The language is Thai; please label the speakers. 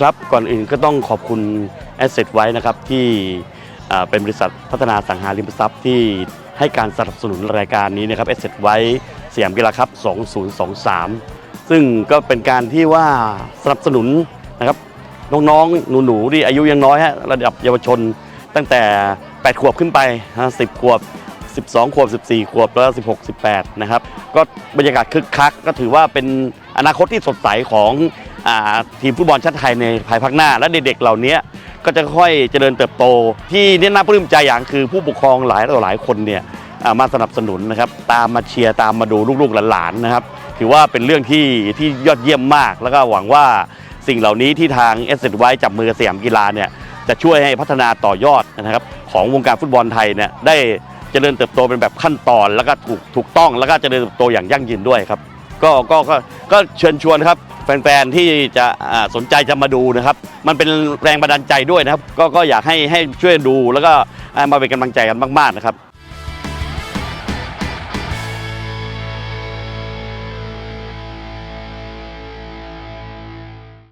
Speaker 1: ครับก่อนอื่นก็ต้องขอบคุณ Asset ไว้นะครับที่เป็นบริษัทพัฒนาสังหาริมทรัพย์ที่ให้การสนับสนุนรายการนี้นะครับ Asset ไว้สยามกีฬาครับ 2023 ซึ่งก็เป็นการที่ว่าสนับสนุนนะครับน้องๆ หนูๆที่อายุยังน้อยฮะระดับเยาวชนตั้งแต่ 8 ขวบขึ้นไปนะ10 ขวบ 12 ขวบ 14 ขวบแล้ว 16 18 นะครับ ก็บรรยากาศคึกคัก ก็ถือว่าเป็นอนาคตที่สดใสของ ทีมฟุตบอลชาติไทยในภายภาคหน้า และเด็กๆเหล่านี้ก็จะค่อยเจริญเติบโต ที่นี่น่าปลื้มใจอย่างคือผู้ปกครองหลายต่อหลายคนเนี่ยมาสนับสนุนนะครับตามมาเชียร์ตามมาดูลูกๆหลานๆนะครับถือว่าเป็นเรื่องที่ที่ยอดเยี่ยมมาก แล้วก็หวังว่าสิ่งเหล่านี้ที่ทางเอสเซไว้จับมือสยามกีฬาเนี่ยจะช่วยให้พัฒนาต่อยอดนะครับของวงการฟุตบอลไทยเนี่ยได้เจริญเติบโตเป็นแบบขั้นตอน แล้วก็ถูกถูกต้องแล้วก็เจริญเติบโตอย่างยั่งยืนด้วยครับก็ก็ก็เชิญชวนครับ แฟนๆที่จะสนใจจะมาดูนะครับ มันเป็นแรงบันดาลใจด้วยนะครับ ก็ก็อยากให้ให้ช่วยดูแล้วก็มาเป็นกำลังใจกันมากๆนะครับ